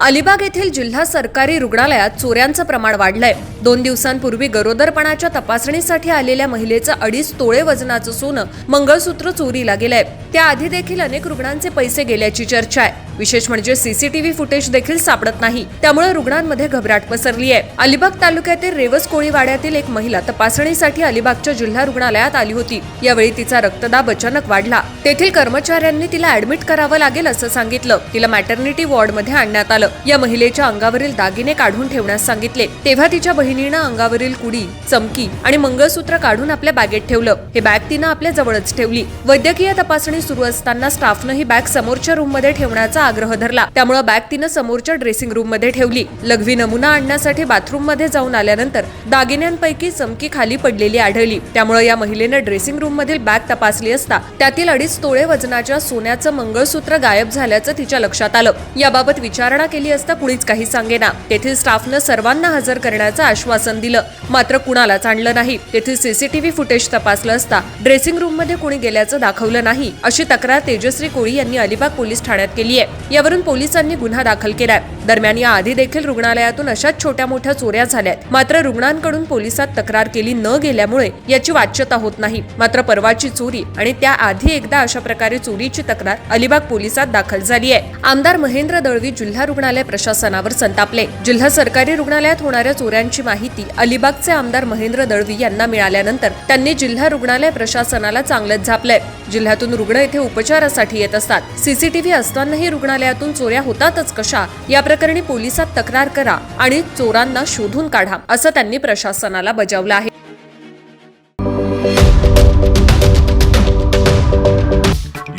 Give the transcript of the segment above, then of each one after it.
अलिबाग येथील जिल्हा सरकारी रुग्णालयात चोऱ्यांचं प्रमाण वाढलंय. दोन दिवसांपूर्वी गरोदरपणाच्या तपासणीसाठी आलेल्या महिलेचं अडीच तोळे वजनाचं सोनं मंगळसूत्र चोरीला गेलंय. त्याआधी देखील अनेक रुग्णांचे पैसे गेल्याची चर्चा आहे. विशेष म्हणजे सीसीटीव्ही फुटेज देखील सापडत नाही. त्यामुळे रुग्णांमध्ये घबराट पसरली आहे अलिबाग तालुक्यातील रेवस कोळीवाड्यातील एक महिला तपासणीसाठी अलिबागच्या जिल्हा रुग्णालयात आली होती. यावेळी तिचा रक्तदाब अचानक वाढला. तेथील कर्मचाऱ्यांनी तिला ऍडमिट करावं लागेल असं सांगितलं. तिला मॅटर्निटी वॉर्डमध्ये आणण्यात आलं. या महिलेच्या अंगावरील दागिने काढून ठेवण्यास सांगितले. तेव्हा तिच्या बहिणीनं अंगावरील कुडी चमकी आणि मंगळसूत्र काढून आपल्या बॅगेत ठेवलं. हे बॅग तिनं आपल्या जवळच ठेवली. वैद्यकीय तपासणी सुरू असताना स्टाफनं ही बॅग समोरच्या रूममध्ये ठेवण्याचा आग्रह धरला. त्यामुळे बॅग तिनं समोरच्या ड्रेसिंग रूममध्ये ठेवली. लघवी नमुना आणण्यासाठी बाथरूममध्ये जाऊन आल्यानंतर दागिन्यांपैकी चमकी खाली पडलेली आढळली. त्यामुळे या महिलेनं ड्रेसिंग रूम मधील बॅग तपासली असता त्यातील अडीच तोळे वजनाच्या सोन्याचं मंगळसूत्र गायब झाल्याचं तिच्या लक्षात आलं. याबाबत विचारणा केली असता कुणीच काही सांगेना. तेथील स्टाफनं सर्वांना हजर करण्याचं आश्वासन दिलं. मात्र कुणालाच आणलं नाही. तेथील सीसीटीव्ही फुटेज तपासलं असता ड्रेसिंग रूममध्ये कुणी गेल्याचं दाखवलं नाही. अशी तक्रार तेजश्री कोळी यांनी अलिबाग पोलीस ठाण्यात केली आहे. यावरून पोलिसांनी गुन्हा दाखल केलाय. दरम्यान या आधी देखील रुग्णालयातून अशाच छोट्या मोठ्या चोऱ्या झाल्यात. मात्र रुग्णांकडून पोलिसात तक्रार केली न गेल्यामुळे याची वाच्यता होत नाही. मात्र परवाची चोरी आणि त्याआधी एकदा अशा प्रकारे चोरीची तक्रार अलिबाग पोलिसात दाखल झाली आहे. आमदार महेंद्र दळवी जिल्हा रुग्णालय प्रशासनावर संतापले. जिल्हा सरकारी रुग्णालयात होणाऱ्या चोऱ्यांची माहिती अलिबागचे आमदार महेंद्र दळवी यांना मिळाल्यानंतर त्यांनी जिल्हा रुग्णालय प्रशासनाला चांगलंच झापलंय. जिल्ह्यातून रुग्ण येथे उपचारासाठी येत असतात. सीसीटीव्ही असतानाही रुग्णालयातून चोऱ्या होतातच कशा? या प्रकरणी पोलिसात तक्रार करा आणि चोरांना शोधून काढा असं त्यांनी प्रशासनाला बजावलं आहे.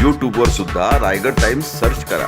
यूट्यूबवर सुद्धा रायगड टाइम्स सर्च करा.